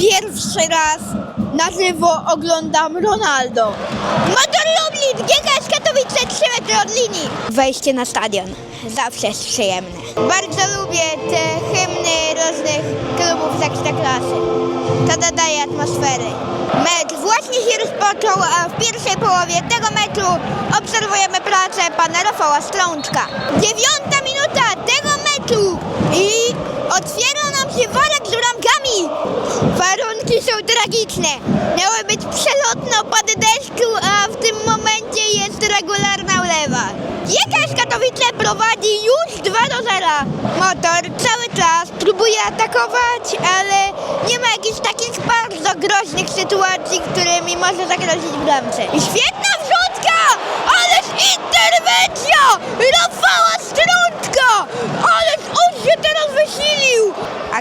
Pierwszy raz na żywo oglądam Ronaldo. Motor Lublin, GKS Katowice 3 metry od linii. Wejście na stadion zawsze jest przyjemne. Bardzo lubię te hymny różnych klubów z Ekstraklasy. To dodaje atmosfery. Mecz właśnie się rozpoczął, a w pierwszej połowie tego meczu obserwujemy pracę pana Rafała Strączka. Dziewiąta minuta tego meczu i otwiera nam się worek z bramkami. Są tragiczne. Miały być przelotne opady deszczu, a w tym momencie jest regularna ulewa. Jakaś Katowice prowadzi już 2 do 0. Motor cały czas próbuje atakować, ale nie ma jakichś takich bardzo groźnych sytuacji, którymi może zagrozić bramce. I świetna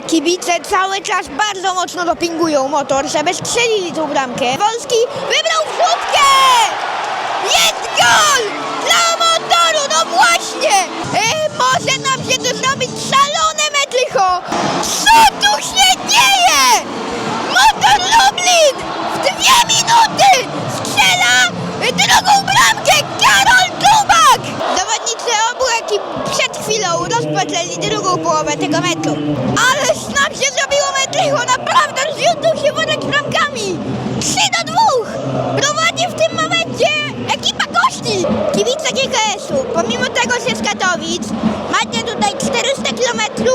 Kibice cały czas bardzo mocno dopingują motor, żeby strzelili tą bramkę. Wolski wybrał wrzutkę! Jest gol! Tego meczu. Ależ nam się zrobiło metrycho, naprawdę rozwiązał się worek z bramkami! 3 do 2! Prowadzi w tym momencie ekipa gości! Kibice GKS-u, pomimo tego, że z Katowic macie tutaj 400 km,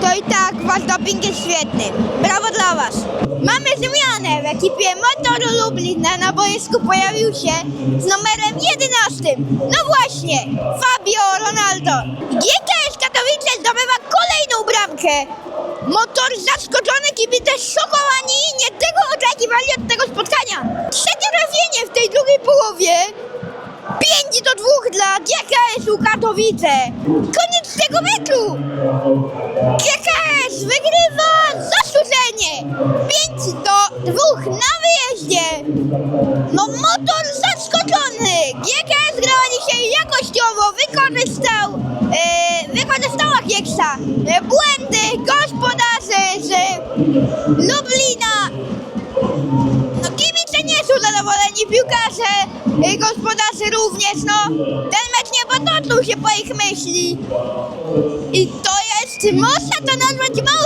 to i tak wasz doping jest świetny. Brawo dla was! Mamy zmianę w ekipie Motoru Lublin. Na, boisku pojawił się z numerem 11. No właśnie, Fabio Ronaldo. Zdobywa bramkę. Motor zaskoczony, kibice szokowani nie tego oczekiwali od tego spotkania. Trzecie trafienie w tej drugiej połowie. 5 do 2 dla GKS-u Katowice. Koniec tego meczu. GKS wygrywa zasłużenie. 5 do 2 na wyjeździe. No motor zaskoczony. GKS grała dzisiaj jakościowo, wykorzystał, Kieksa. E, błędy gospodarzy z Lublina. No kibice nie są zadowoleni, piłkarze, y, gospodarze również, no. Ten mecz nie potoczył się po ich myśli. I to jest, można to nazwać małą